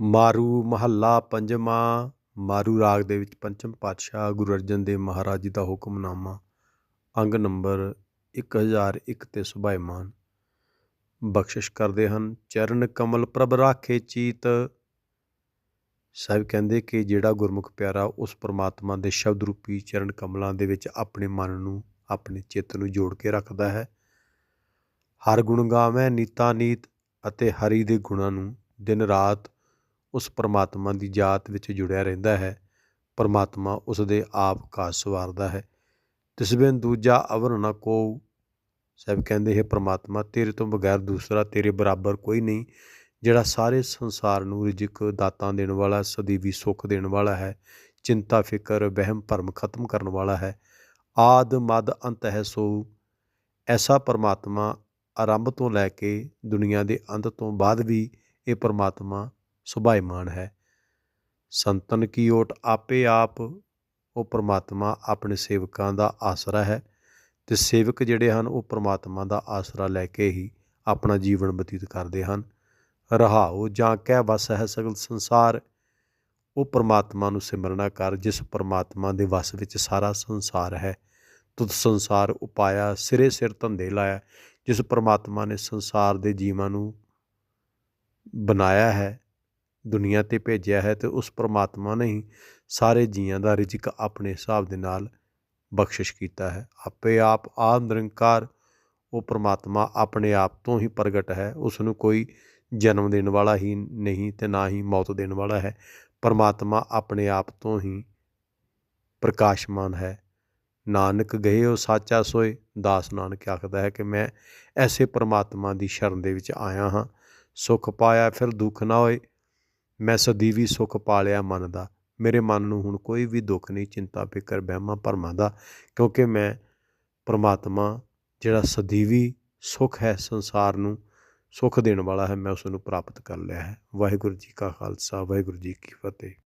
ਮਾਰੂ ਮਹੱਲਾ ਪੰਜਵਾਂ, ਮਾਰੂ ਰਾਗ ਦੇ ਵਿੱਚ ਪੰਚਮ ਪਾਤਸ਼ਾਹ ਗੁਰੂ ਅਰਜਨ ਦੇਵ ਮਹਾਰਾਜ ਜੀ ਦਾ ਹੁਕਮਨਾਮਾ, ਅੰਗ ਨੰਬਰ 1001 ਤੇ ਸੁਭਾਇਮਾਨ। ਬਖਸ਼ਿਸ਼ ਕਰਦੇ ਹਨ, ਚਰਨ ਕਮਲ ਪ੍ਰਭ ਰਾਖੇ ਚੀਤ। ਸਾਹਿਬ ਕਹਿੰਦੇ ਕਿ ਜਿਹੜਾ ਗੁਰਮੁਖ ਪਿਆਰਾ ਉਸ ਪ੍ਰਮਾਤਮਾ ਦੇ ਸ਼ਬਦ ਰੂਪੀ ਚਰਨ ਕਮਲਾਂ ਦੇ ਵਿੱਚ ਆਪਣੇ ਮਨ ਨੂੰ, ਆਪਣੇ ਚਿੱਤ ਨੂੰ ਜੋੜ ਕੇ ਰੱਖਦਾ ਹੈ। ਹਰ ਗੁਣ ਗਾਵੇਂ ਨੀਤਾ ਨੀਤ ਅਤੇ ਹਰੀ ਦੇ ਗੁਣਾਂ ਨੂੰ ਦਿਨ ਰਾਤ ਉਸ ਪਰਮਾਤਮਾ ਦੀ ਜਾਤ ਵਿੱਚ ਜੁੜਿਆ ਰਹਿੰਦਾ ਹੈ। ਪਰਮਾਤਮਾ ਉਸ ਦੇ ਆਪ ਕਾ ਸਵਾਰਦਾ ਹੈ। ਤਿਸ ਬਿਨ ਦੂਜਾ ਅਵਰ ਨ ਕੋ ਸਾਹਿਬ ਕਹਿੰਦੇ ਹੈ, ਪਰਮਾਤਮਾ ਤੇਰੇ ਤੋਂ ਬਗੈਰ ਦੂਸਰਾ ਤੇਰੇ ਬਰਾਬਰ ਕੋਈ ਨਹੀਂ, ਜਿਹੜਾ ਸਾਰੇ ਸੰਸਾਰ ਨੂੰ ਰਿਜਕ ਦਾਤਾਂ ਦੇਣ ਵਾਲਾ ਸਦੀਵੀ ਸੁੱਖ ਦੇਣ ਵਾਲਾ ਹੈ, ਚਿੰਤਾ, ਫਿਕਰ, ਵਹਿਮ, ਭਰਮ ਖਤਮ ਕਰਨ ਵਾਲਾ ਹੈ। ਆਦ ਮਦ ਅੰਤ ਹੈ ਸੋ। ਐਸਾ ਪਰਮਾਤਮਾ ਆਰੰਭ ਤੋਂ ਲੈ ਕੇ ਦੁਨੀਆ ਦੇ ਅੰਤ ਤੋਂ ਬਾਅਦ ਵੀ ਇਹ ਪਰਮਾਤਮਾ ਸੁਭਾਇਮਾਨ ਹੈ। ਸੰਤਨ ਕੀ ਓਟ ਆਪੇ ਆਪ, ਉਹ ਪਰਮਾਤਮਾ ਆਪਣੇ ਸੇਵਕਾਂ ਦਾ ਆਸਰਾ ਹੈ ਤੇ ਸੇਵਕ ਜਿਹੜੇ ਹਨ, ਉਹ ਪਰਮਾਤਮਾ ਦਾ ਆਸਰਾ ਲੈ ਕੇ ਹੀ ਆਪਣਾ ਜੀਵਨ ਬਤੀਤ ਕਰਦੇ ਹਨ। ਰਹਾਉ ਜਾਂ ਕਹਿ ਵਸ ਹੈ ਸਗਲ ਸੰਸਾਰ, ਉਹ ਪਰਮਾਤਮਾ ਨੂੰ ਸਿਮਰਨਾ ਕਰ, ਜਿਸ ਪਰਮਾਤਮਾ ਦੇ ਵਸ ਵਿੱਚ ਸਾਰਾ ਸੰਸਾਰ ਹੈ। ਤੁਤ ਸੰਸਾਰ ਉਪਾਇਆ, ਸਿਰੇ ਸਿਰ ਧੰਦੇ ਲਾਇਆ, ਜਿਸ ਪਰਮਾਤਮਾ ਨੇ ਸੰਸਾਰ ਦੇ ਜੀਵਾਂ ਨੂੰ ਬਣਾਇਆ ਹੈ ਦੁਨੀਆ ਤੇ ਭੇਜਿਆ ਹੈ ਤੇ ਉਸ ਪਰਮਾਤਮਾ ਨੇ ਹੀ ਸਾਰੇ ਜੀਆਂ ਦਾ ਰਿਜ਼ਕ ਆਪਣੇ ਹਿਸਾਬ ਦੇ ਨਾਲ ਬਖਸ਼ਿਸ਼ ਕੀਤਾ ਹੈ। ਆਪੇ ਆਪ ਆ ਨਿਰੰਕਾਰ, ਉਹ ਪਰਮਾਤਮਾ ਆਪਣੇ ਆਪ ਤੋਂ ਹੀ ਪ੍ਰਗਟ ਹੈ। ਉਸ ਨੂੰ ਕੋਈ ਜਨਮ ਦੇਣ ਵਾਲਾ ਹੀ ਨਹੀਂ ਤੇ ਨਾ ਹੀ ਮੌਤ ਦੇਣ ਵਾਲਾ ਹੈ। ਪਰਮਾਤਮਾ ਆਪਣੇ ਆਪ ਤੋਂ ਹੀ ਪ੍ਰਕਾਸ਼ਮਾਨ ਹੈ। ਨਾਨਕ ਗਏ ਉਹ ਸਾਚਾ ਸੋਏ, ਦਾਸ ਨਾਨਕ ਆਖਦਾ ਹੈ ਕਿ ਮੈਂ ਐਸੇ ਪਰਮਾਤਮਾ ਦੀ ਸ਼ਰਨ ਦੇ ਵਿੱਚ ਆਇਆ ਹਾਂ। ਸੁਖ ਪਾਇਆ ਫਿਰ ਦੁੱਖ ਨਾ ਹੋਏ ਮੈਂ ਸਦੀਵੀ ਸੁਖ ਪਾਲਿਆ ਮਨ ਦਾ। ਮੇਰੇ ਮਨ ਨੂੰ ਹੁਣ ਕੋਈ ਵੀ ਦੁੱਖ ਨਹੀਂ, ਚਿੰਤਾ, ਫਿਕਰ ਬਹਿਮਾ ਭਰਮਾਂ ਦਾ, ਕਿਉਂਕਿ ਮੈਂ ਪਰਮਾਤਮਾ ਜਿਹੜਾ ਸਦੀਵੀ ਸੁਖ ਹੈ, ਸੰਸਾਰ ਨੂੰ ਸੁਖ ਦੇਣ ਵਾਲਾ ਹੈ, ਮੈਂ ਉਸ ਨੂੰ ਪ੍ਰਾਪਤ ਕਰ ਲਿਆ ਹੈ। ਵਾਹਿਗੁਰੂ ਜੀ ਕਾ ਖਾਲਸਾ, ਵਾਹਿਗੁਰੂ ਜੀ ਕੀ ਫਤਿਹ।